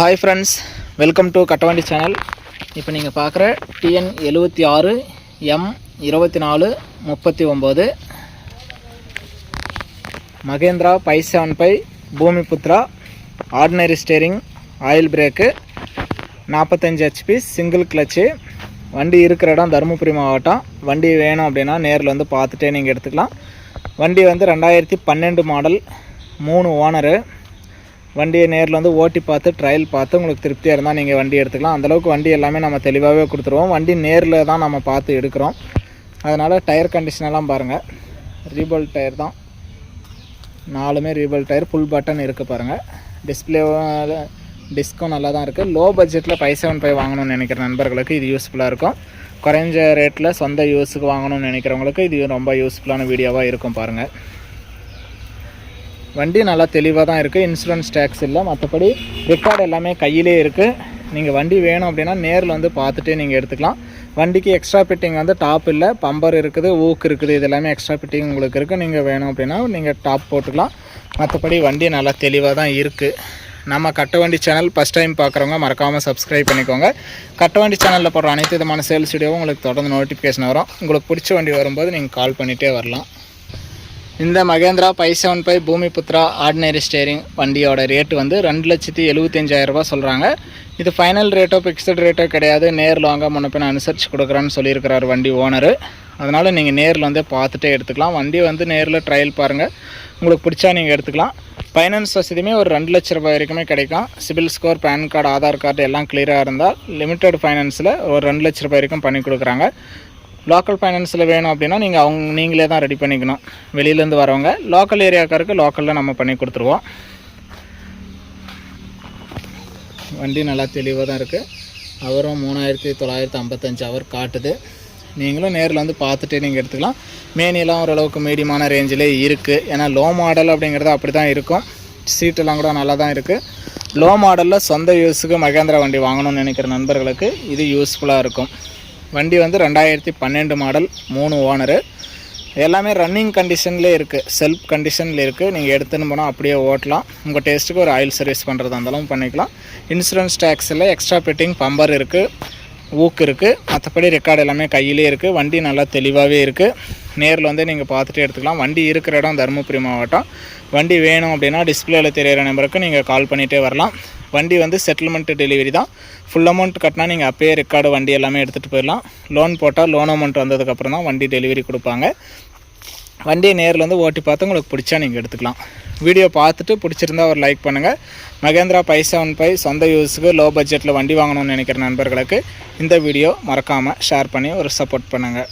Hi friends welcome to Kattavandi channel இப்போ நீங்கள் பார்க்குற டிஎன் எழுபத்தி ஆறு எம் இருபத்தி நாலு முப்பத்தி ஒம்பது Mahindra five seven five Bhoomi Putra ordinary steering oil brake நாற்பத்தஞ்சு ஹெச்பி சிங்கிள் கிளச்சு வண்டி இருக்கிற இடம் தருமபுரி மாவட்டம். வண்டி வேணும் அப்படின்னா நேரில் வந்து பார்த்துட்டே நீங்கள் எடுத்துக்கலாம். வண்டி வந்து ரெண்டாயிரத்தி பன்னெண்டு மாடல் மூணு ஓனரு வண்டியை நேரில் வந்து ஓட்டி பார்த்து ட்ரையல் பார்த்து உங்களுக்கு திருப்தியாக இருந்தால் நீங்கள் வண்டி எடுத்துக்கலாம். அந்தளவுக்கு வண்டி எல்லாமே நம்ம தெளிவாகவே கொடுத்துருவோம். வண்டி நேரில் தான் நம்ம பார்த்து எடுக்கிறோம். அதனால் டயர் கண்டிஷனெல்லாம் பாருங்கள் ரீபல் டயர் தான். நாலுமே ரீபல் டயர் ஃபுல் பட்டன் இருக்குது பாருங்கள் டிஸ்பிளே டிஸ்கவுண்ட் நல்லா தான் இருக்குது லோ பட்ஜெட்டில் ஃபைவ் செவன் ஃபைவ் வாங்கணும்னு நினைக்கிற நண்பர்களுக்கு இது யூஸ்ஃபுல்லாக இருக்கும். குறைஞ்ச ரேட்டில் சொந்த யூஸுக்கு வாங்கணும்னு நினைக்கிறவங்களுக்கு இது ரொம்ப யூஸ்ஃபுல்லான வீடியோவாக இருக்கும் பாருங்கள் வண்டி நல்லா தெளிவாக தான் இருக்குது இன்சூரன்ஸ் டேக்ஸ் இல்லை. மற்றபடி ரெக்கார்டு எல்லாமே கையிலே இருக்குது நீங்கள் வண்டி வேணும் அப்படின்னா நேரில் வந்து பார்த்துட்டே நீங்கள் எடுத்துக்கலாம். வண்டிக்கு எக்ஸ்ட்ரா ஃபிட்டிங் வந்து டாப் இல்லை. பம்பர் இருக்குது ஊக்கு இருக்குது இது எல்லாமே எக்ஸ்ட்ரா ஃபிட்டிங் உங்களுக்கு இருக்குது நீங்கள் வேணும் அப்படின்னா நீங்கள் டாப் போட்டுக்கலாம். மற்றபடி வண்டி நல்லா தெளிவாக தான் இருக்குது நம்ம கட்டவண்டி சேனல் ஃபஸ்ட் டைம் பார்க்குறவங்க மறக்காமல் சப்ஸ்கிரைப் பண்ணிக்கோங்க. கட்டவண்டி சேனலில் போடுற அனைத்து விதமான சேல்ஸ் வீடியோவும் உங்களுக்கு தொடர்ந்து நோட்டிஃபிகேஷன் வரும். உங்களுக்கு பிடிச்ச வண்டி வரும்போது நீங்கள் கால் பண்ணிகிட்டே வரலாம். இந்த Mahindra five seven five Bhoomi Putra ordinary steering வண்டியோட ரேட்டு வந்து ரெண்டு லட்சத்தி எழுபத்தஞ்சாயிரரூபா சொல்கிறாங்க இது ஃபைனல் ரேட்டோ ஃபிக்ஸட் ரேட்டோ கிடையாது. நேரில் வாங்க முன்னப்பின் அனுசரித்து கொடுக்குறேன்னு சொல்லியிருக்கிறார் வண்டி ஓனரு அதனால் நீங்கள் நேரில் வந்து பார்த்துட்டே எடுத்துக்கலாம். வண்டி வந்து நேரில் ட்ரையல் பாருங்கள் உங்களுக்கு பிடிச்சா நீங்கள் எடுத்துக்கலாம். ஃபைனான்ஸ் வசதியுமே ஒரு ரெண்டு லட்ச ரூபாய் வரைக்குமே கிடைக்கும். CIBIL score PAN card Aadhaar card எல்லாம் கிளியராக இருந்தால் லிமிட்டெட் ஃபைனான்ஸில் ஒரு ரெண்டு லட்ச ரூபாய் வரைக்கும் பண்ணி கொடுக்குறாங்க. லோக்கல் ஃபைனான்ஸில் வேணும் அப்படின்னா நீங்கள் அவங்க நீங்களே தான் ரெடி பண்ணிக்கணும். வெளியிலேருந்து வரவங்க லோக்கல் ஏரியாக்காருக்கு லோக்கலில் நம்ம பண்ணி கொடுத்துருவோம். வண்டி நல்லா தெளிவாக தான் இருக்குது அவரும் மூணாயிரத்தி தொள்ளாயிரத்தி ஐம்பத்தஞ்சு அவர் காட்டுது. நீங்களும் நேரில் வந்து பார்த்துட்டு நீங்கள் எடுத்துக்கலாம். மேனியெல்லாம் ஓரளவுக்கு மீடியமான ரேஞ்சிலே இருக்குது ஏன்னா லோ மாடல் அப்படிங்கிறது அப்படி தான் இருக்கும். சீட்டெல்லாம் கூட நல்லா தான் இருக்குது லோ மாடலில் சொந்த யூஸுக்கு மகேந்திரா வண்டி வாங்கணும்னு நினைக்கிற நண்பர்களுக்கு இது யூஸ்ஃபுல்லாக இருக்கும். வண்டி வந்து ரெண்டாயிரத்தி பன்னெண்டு மாடல் மூணு ஓனரு. எல்லாமே ரன்னிங் கண்டிஷன்லேயே இருக்குது செல்ஃப் கண்டிஷனில் இருக்குது நீங்கள் எடுத்துன்னு போனால் அப்படியே ஓட்டலாம். உங்கள் டேஸ்ட்டுக்கு ஒரு ஆயில் சர்வீஸ் பண்ணுறதா இருந்தாலும் பண்ணிக்கலாம். இன்சூரன்ஸ் டேக்ஸில் எக்ஸ்ட்ரா பெட்டிங் பம்பர் இருக்குது ஊக்கு இருக்குது மற்றபடி ரெக்கார்டு எல்லாமே கையிலே இருக்குது வண்டி நல்லா தெளிவாகவே இருக்குது நேரில் வந்து நீங்கள் பார்த்துட்டு எடுத்துக்கலாம். வண்டி இருக்கிற இடம் தருமபுரி மாவட்டம். வண்டி வேணும் அப்படின்னா டிஸ்பிளேயில் தெரியிற நம்பருக்கு நீங்கள் கால் பண்ணிகிட்டே வரலாம். வண்டி வந்து செட்டில்மெண்ட் டெலிவரி தான். ஃபுல் அமௌண்ட் கட்டினா நீங்கள் அப்பயே ரெக்கார்டு வண்டி எல்லாமே எடுத்துகிட்டு போயிடலாம். லோன் போட்டால் லோன் அமௌண்ட் வந்ததுக்கப்புறம் தான் வண்டி டெலிவரி கொடுப்பாங்க. வண்டியை நேரில் வந்து ஓட்டி பார்த்து உங்களுக்கு பிடிச்சா நீங்கள் எடுத்துக்கலாம். வீடியோ பார்த்துட்டு பிடிச்சிருந்தா ஒரு லைக் பண்ணுங்கள் மகேந்திரா பை செவன் பை சொந்த யூஸுக்கு லோ பட்ஜெட்டில் வண்டி வாங்கணும்னு நினைக்கிற நண்பர்களுக்கு இந்த வீடியோ மறக்காமல் ஷேர் பண்ணி ஒரு சப்போர்ட் பண்ணுங்கள்